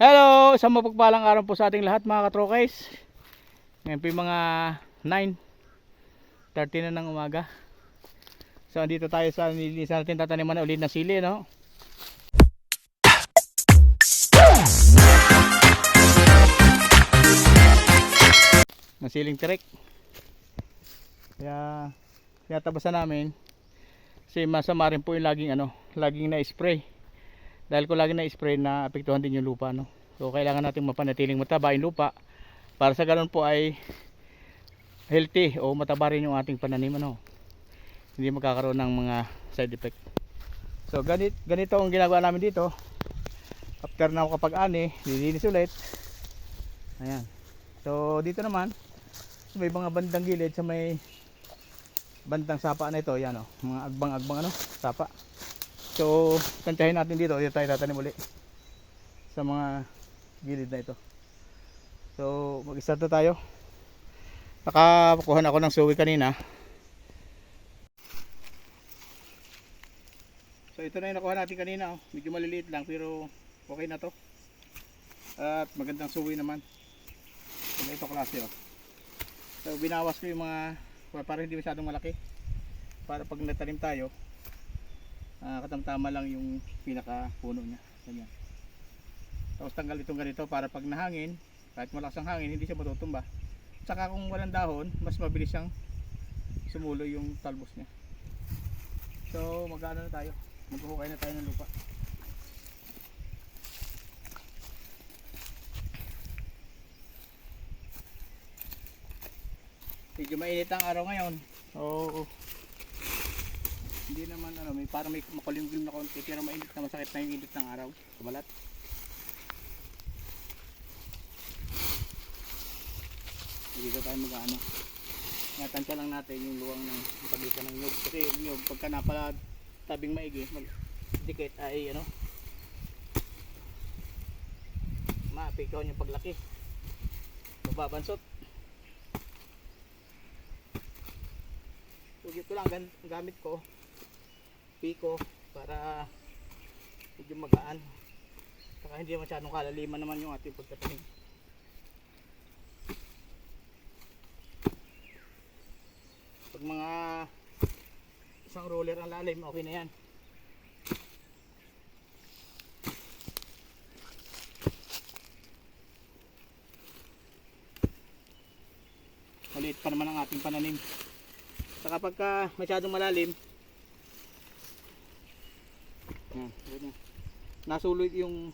Hello! Isang mapagpalang araw po sa ating lahat mga katrokays. Ngayon po mga 9.30 na ng umaga. So andito tayo sa nilinisan natin tataniman na ulit na sili no. Masiling tirik. Kaya tinatabasan namin kasi masama rin po yung laging ano, laging na-spray. Dahil kung laging na-spray na apektuhan din yung lupa no. So kailangan natin mapanatiling mataba yung lupa para sa ganun po ay healthy o mataba rin yung ating pananim ano. Hindi magkakaroon ng mga side effect. So ganit, ganito ang ginagawa namin dito. After na ako kapag ani, lilinis ulit. Ayan. So dito naman, sa may mga bandang gilid sa may bandang sapa na ito, yan o, mga agbang-agbang ano, sapa. So, tansyahin natin dito, dito tayo tatanim uli sa mga gilid na ito. So, mag-start na tayo. Nakakuha na ako ng suwi kanina. So, ito na yung nakuha natin kanina. Oh. Medyo maliliit lang pero okay na to. At magandang suwi naman. So, ito klase oh. So, binawas ko yung mga para hindi masyadong malaki. Para pag natanim tayo, ah, katamtama lang yung pinaka puno niya. Ganyan. Tapos tanggal itong ganito para pag nahangin, kahit malakas ang hangin, hindi siya matutumba. Saka kung walang dahon, mas mabilis siyang sumulo yung talbos niya. So, mag-ano na tayo? Maghuhukay na tayo ng lupa. Medyo mainit ang araw ngayon. Oo. Hindi naman ano, may parang may makulimlim na konti pero mainit na masakit na yung init ng araw sa balat. Dito tayo mag-ano. Natansya lang natin yung luwang ng pagitan ng nyug. Kasi yung nyug, pagka napala tabing maigi, mag dikit ay ano, maapektuhan yung paglaki. Mababansot. Tugit ko lang gamit ko piko para medyo magaan. Saka hindi masyadong kalaliman naman yung ating pagtatanim. Pag mga isang roller ang lalim, okay na yan. Maliit pa naman ang ating pananim. Saka pagka masyadong malalim, yan, yan. Nasuloy yung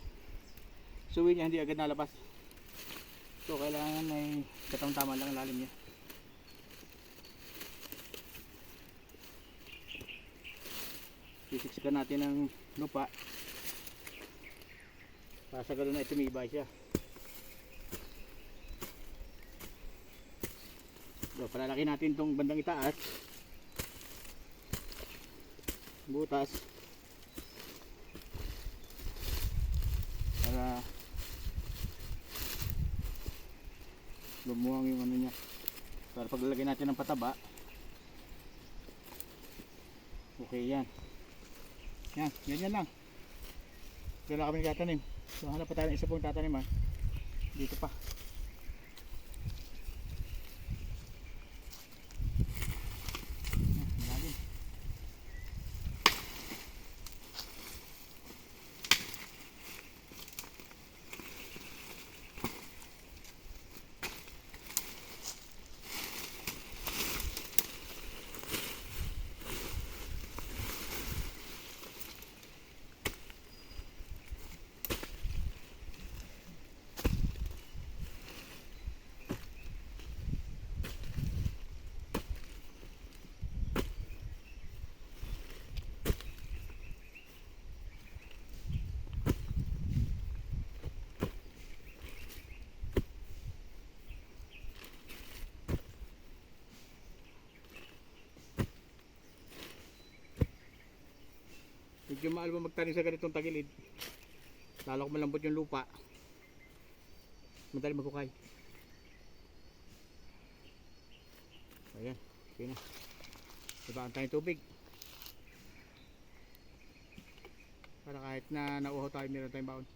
suwi niya, hindi agad nalabas. So kailangan may katamtaman lang ang lalim niya. Sisiksikan natin ng lupa para sa ganun ay tumibay siya. So, palalaki natin itong bandang itaas. Butas. Para lumuwang yung ano niya. Para paglalagay natin ng pataba. Okay yan. Yan, ganyan lang. Lang kami tatanim. So hanap pa tayo ng isa pong tatanim ha. Dito pa. Yan, malalim. Medyo mahal mo magtanim sa ganitong tagilid. Lalo kung malambot yung lupa. Madali magkukay. Ayan, okay na. Ibaan tayong tubig. Para kahit na nauhaw tayo, meron tayong baon.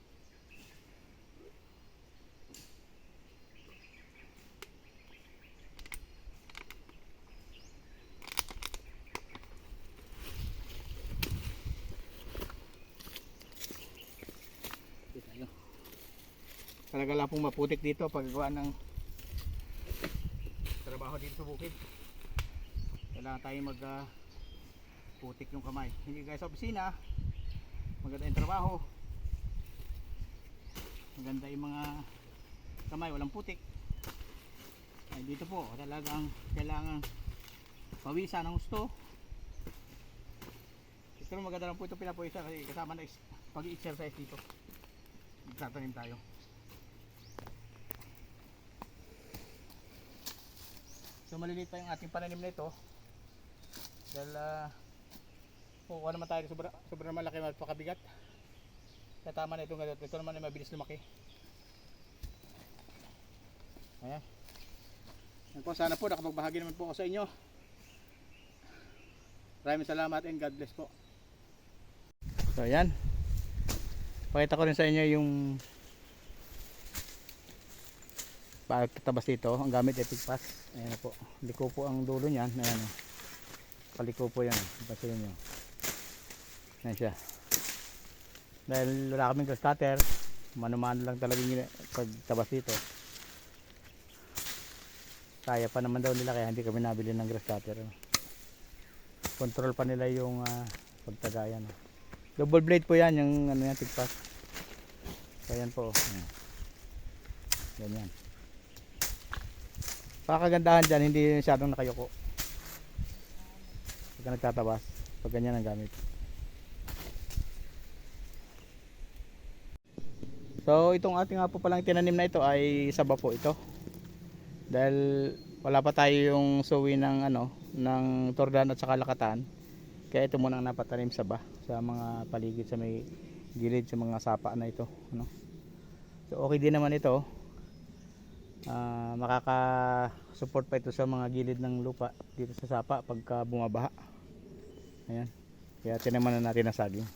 Talaga lang pong maputik dito paggawa ng trabaho dito sa bukid. Kailangan tayo mag ah, putik yung kamay. Hindi guys sa opisina maganda yung trabaho. Maganda yung mga kamay walang putik. Ay dito po talagang kailangan pawisa ng gusto. Pero maganda lang po ito pinapuwisan kasi kasama na is- pag-exercise dito. Magtatanim tayo so maliliit pa yung ating pananim na ito. Dahil uh, kukuha naman tayo sobra, sobra malaki magpakabigat. Kaya tama na itong ganito. Ito naman ay mabilis lumaki. Ayan. Yan po, sana po nakapagbahagi naman po ako sa inyo. Maraming salamat and God bless po. So ayan. Pakita ko rin sa inyo yung pagtatabas dito ang gamit epic pass ayan po. Liko po ang dulo niyan. Ayan o. paliko po yan. Pasilin nyo ayan siya. Dahil wala kaming grass cutter mano-mano lang talaga yung pagtabas dito. Kaya pa naman daw nila kaya hindi kami nabili ng grass cutter. Control pa nila yung uh, pagtagayan oh. double blade po yan yung ano yan tigpas so yan po. Ayan. ganyan Pakagandahan dyan, hindi masyadong nakayoko. Pagka nagtatabas, pag ganyan ang gamit. So itong ating nga po palang tinanim na ito ay saba po ito. Dahil wala pa tayo yung suwi ng ano, ng tordan at saka lakatan. Kaya ito muna ang napatanim saba sa mga paligid sa may gilid sa mga sapa na ito, ano. So okay din naman ito. Ah, makaka-support pa ito sa mga gilid ng lupa dito sa sapa pagka bumabaha. Ayan. Kaya tinaman na natin ang saging.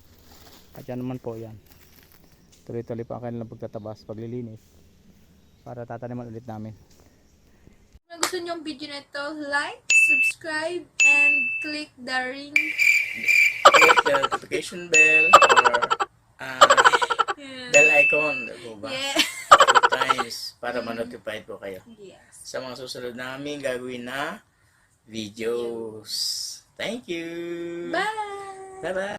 At yan naman po yan. Tuloy-tuloy pa ang kanilang pagtatabas, paglilinis. Para tataniman ulit namin. Kung gusto niyo ang video na ito, like, subscribe, and click the ring. click the notification bell or uh, Yeah. bell icon ba? Yeah. Times para ma-notify po kayo Yes. sa mga susunod namin gagawin na videos. Thank you! Bye! Bye-bye!